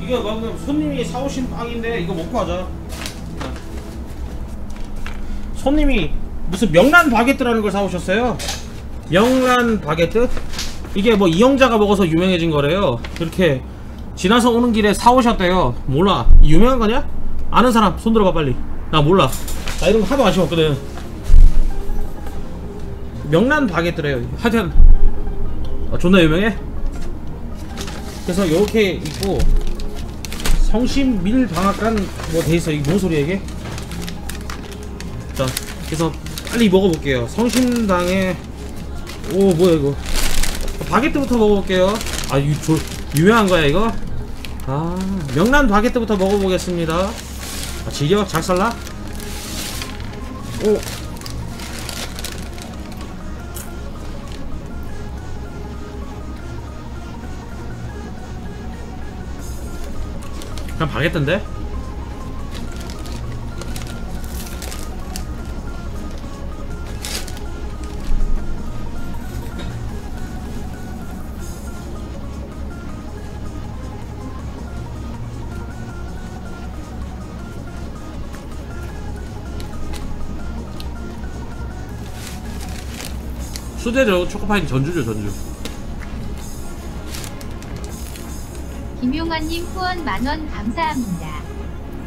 이게 방금 손님이 사오신 빵인데 이거 먹고 하자. 손님이 무슨 명란 바게트라는 걸 사오셨어요. 명란 바게트? 이게 뭐 이영자가 먹어서 유명해진 거래요. 그렇게 지나서 오는 길에 사오셨대요. 몰라. 유명한 거냐? 아는 사람 손 들어봐 빨리. 나 몰라. 나 이런 거 하도 관심 없거든. 명란 바게트래요. 하여튼 어, 존나 유명해. 그래서 요렇게 있고 성심 밀방앗간 뭐 돼있어 이게 뭔 소리야 이게? 자 그래서 빨리 먹어볼게요 성심당에 오 뭐야 이거 바게트부터 먹어볼게요 아 유, 조, 유명한 거야 이거? 아 명란 바게트부터 먹어보겠습니다 아 지겨? 작살나? 오 그냥 바게트인데? 수제죠 초코파이 전주죠 전주 김용환님 후원 만원 감사합니다.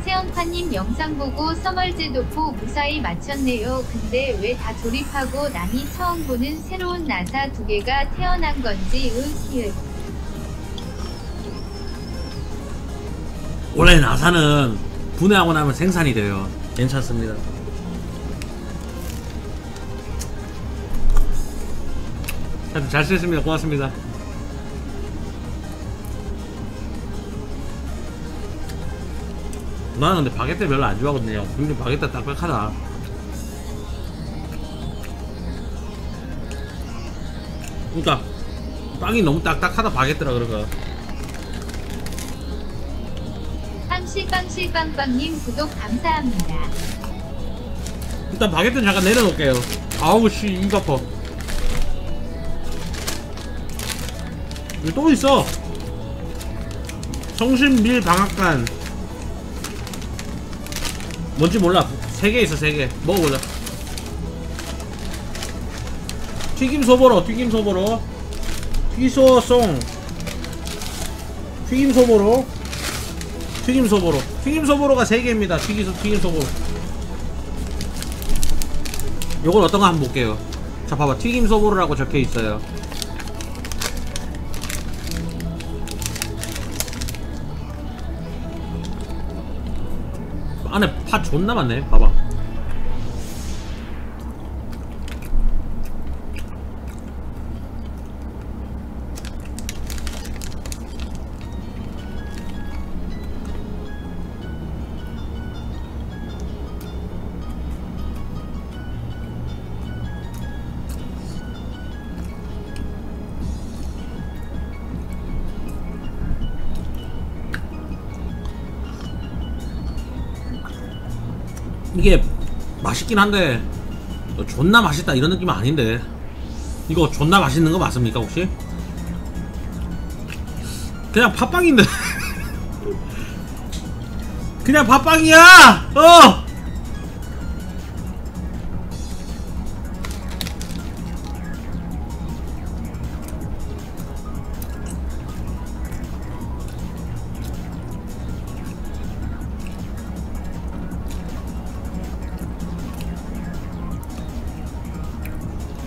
세연파님 영상 보고 서멀제 도포 무사히 마쳤네요. 근데 왜 다 조립하고 나니 처음 보는 새로운 나사 두 개가 태어난 건지 으키을. 원래 나사는 분해하고 나면 생산이 돼요. 괜찮습니다. 잘 쓰셨습니다. 고맙습니다. 나는 근데 바게트 별로 안 좋아하거든요. 근데 바게트 딱딱하다. 그러니까 빵이 너무 딱딱하다 바게트라 그런가. 빵실빵실빵빵님 구독 감사합니다. 일단 바게트는 잠깐 내려놓을게요. 아우 씨, 입 아파. 여기 또 있어. 성신밀 방앗간. 뭔지 몰라. 세 개 있어, 세 개. 먹어보자. 튀김 소보로, 튀김 소보로. 튀소송. 튀김 소보로. 튀김 소보로. 튀김 소보로가 세 개입니다. 튀김 소보로. 요건 어떤 거 한번 볼게요. 자, 봐봐. 튀김 소보로라고 적혀 있어요. 안에 파 존나 많네. 봐봐. 이게 맛있긴 한데 어, 존나 맛있다 이런 느낌은 아닌데. 이거 존나 맛있는 거 맞습니까 혹시? 그냥 팥빵인데. 그냥 팥빵이야! 어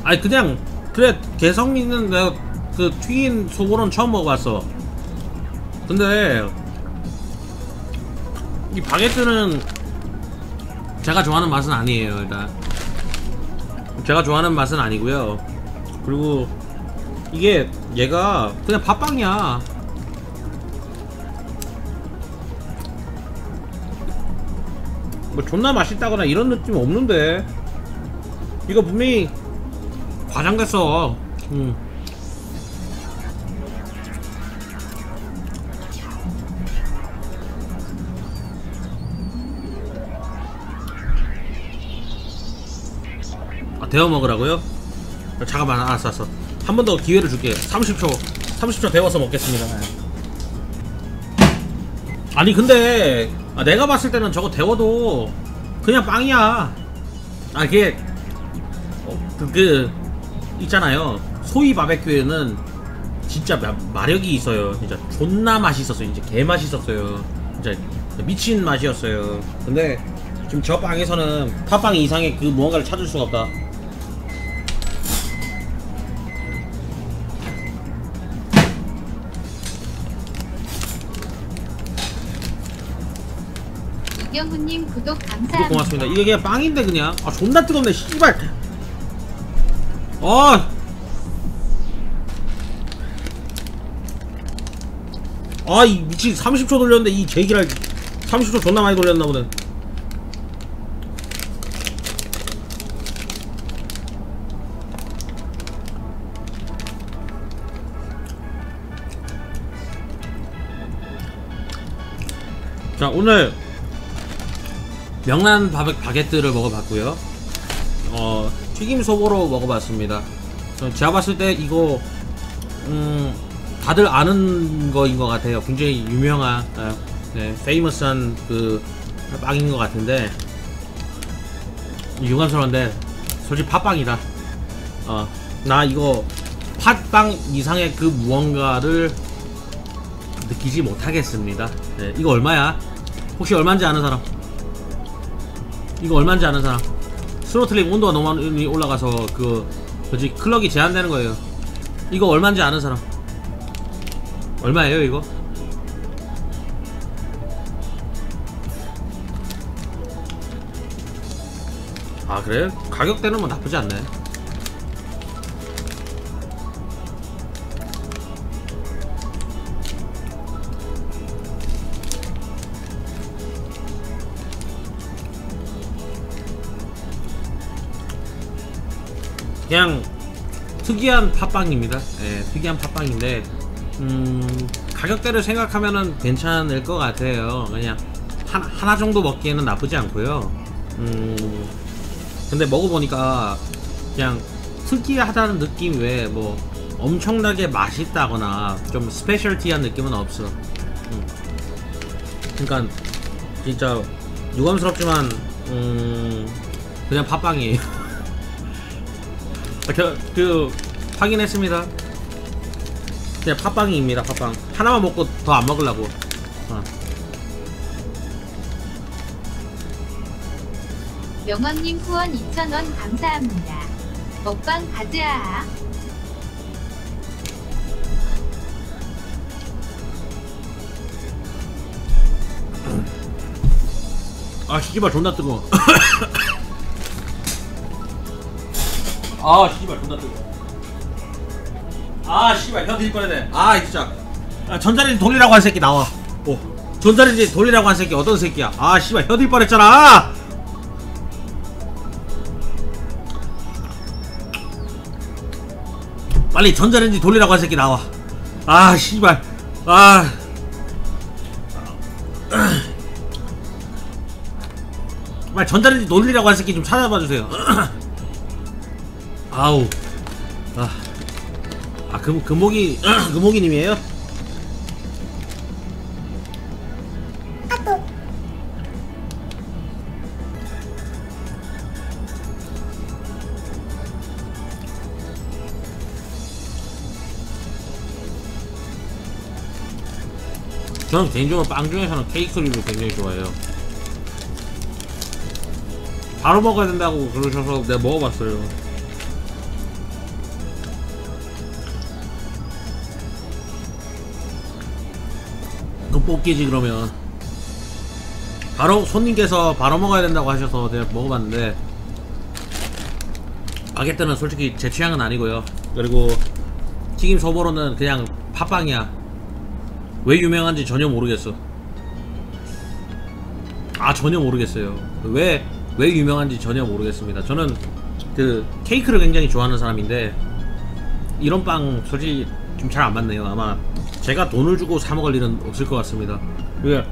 아니 그냥 그래 개성 있는 내가 그 튀긴 소보로는 처음 먹어봤어. 근데 이 바게트는 제가 좋아하는 맛은 아니에요 일단. 제가 좋아하는 맛은 아니고요. 그리고 이게 얘가 그냥 팥빵이야. 뭐 존나 맛있다거나 이런 느낌 없는데. 이거 분명히 과장됐어. 음. 아, 데워 먹으라고요? 잠깐만 알았어 알았어 한 번 더 기회를 줄게 30초 30초 데워서 먹겠습니다 네. 아니 근데 아, 내가 봤을 때는 저거 데워도 그냥 빵이야 아 그게 어, 그, 그 있잖아요. 소이 바베큐에는 진짜 마, 마력이 있어요. 진짜 존나 맛있었어요. 진짜 개 맛있었어요. 진짜 미친 맛이었어요. 근데 지금 저 빵에서는 팥빵 이상의 그 무언가를 찾을 수가 없다. 이경훈님 구독 구독 감사합니다. 고맙습니다. 이게 그냥 빵인데 그냥? 아 존나 뜨겁네. 씨발. 아. 아, 이 미친 30초 돌렸는데 이 제기랄 30초 존나 많이 돌렸나 보네. 자, 오늘 명란 바베, 바게트를 먹어봤고요. 어, 튀김 소보로 먹어봤습니다. 어, 제가 봤을 때 이거 음, 다들 아는 거인 것 같아요. 굉장히 유명한, 어, 네, 페이머스한 그 빵인 것 같은데 유감스러운데 솔직히 팥빵이다. 어, 나 이거 팥빵 이상의 그 무언가를 느끼지 못하겠습니다. 네, 이거 얼마야? 혹시 얼마인지 아는 사람? 이거 얼마인지 아는 사람? 스로틀링 온도가 너무 많이 올라가서 그 뭐지 클럭이 제한되는 거예요. 이거 얼마인지 아는 사람? 얼마예요 이거? 아 그래? 가격대는 뭐 나쁘지 않네. 그냥 특이한 팥빵입니다. 예, 특이한 팥빵인데 음, 가격대를 생각하면은 괜찮을 것 같아요. 그냥 한, 하나 정도 먹기에는 나쁘지 않고요. 음, 근데 먹어보니까 그냥 특이하다는 느낌 외에 뭐 엄청나게 맛있다거나 좀 스페셜티한 느낌은 없어. 음. 그러니까 진짜 유감스럽지만 음, 그냥 팥빵이에요. 아, 그, 그 확인했습니다. 그냥 팥빵입니다. 팥빵 하나만 먹고 더 안 먹으려고. 어. 명언님 후원 2,000원 감사합니다. 먹방 가즈아. 아 씨발 존나 뜨거. 아 씨발 존나 뜨거. 아 씨발 혀 뒤질 뻔했네. 아 진짜. 아, 전자레인지 돌리라고 한 새끼 나와. 오. 전자레인지 돌리라고 한 새끼 어떤 새끼야? 아 씨발 혀 뒤질 뻔했잖아. 빨리 전자레인지 돌리라고 한 새끼 나와. 아 씨발. 아. 빨리 전자레인지 돌리라고 한 새끼 좀 찾아봐 주세요. 아우. 아. 아, 금, 금목이, 금목이님이에요? 저는 개인적으로 빵 중에서는 케이크류를 굉장히 좋아해요. 바로 먹어야 된다고 그러셔서 내가 먹어봤어요. 그 뽑기지 그러면. 바로 손님께서 바로 먹어야 된다고 하셔서 내가 먹어봤는데 바게트는 솔직히 제 취향은 아니고요. 그리고 튀김 소보로는 그냥 팥빵이야. 왜 유명한지 전혀 모르겠어. 아 전혀 모르겠어요. 왜 왜 유명한지 전혀 모르겠습니다. 저는 그 케이크를 굉장히 좋아하는 사람인데 이런 빵 솔직히 좀 잘 안 맞네요. 아마 제가 돈을 주고 사 먹을 일은 없을 것 같습니다. 왜?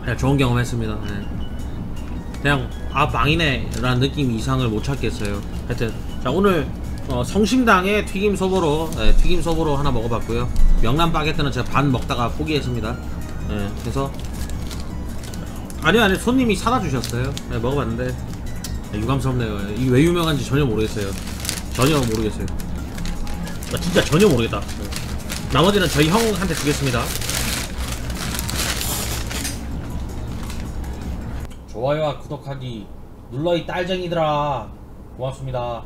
그냥 좋은 경험 했습니다. 네. 그냥 아 망이네 라는 느낌 이상을 못 찾겠어요 하여튼 자 오늘 어, 성심당의 튀김 소보로 예, 튀김 소보로 하나 먹어봤고요 명란 바게트는 제가 반 먹다가 포기했습니다 예, 그래서 아니 아니 손님이 사다 주셨어요 예, 먹어봤는데 예, 유감스럽네요 이게 왜 유명한지 전혀 모르겠어요 전혀 모르겠어요 나 진짜 전혀 모르겠다 예. 나머지는 저희 형한테 주겠습니다. 좋아요와 구독하기 눌러 이 딸쟁이들아. 고맙습니다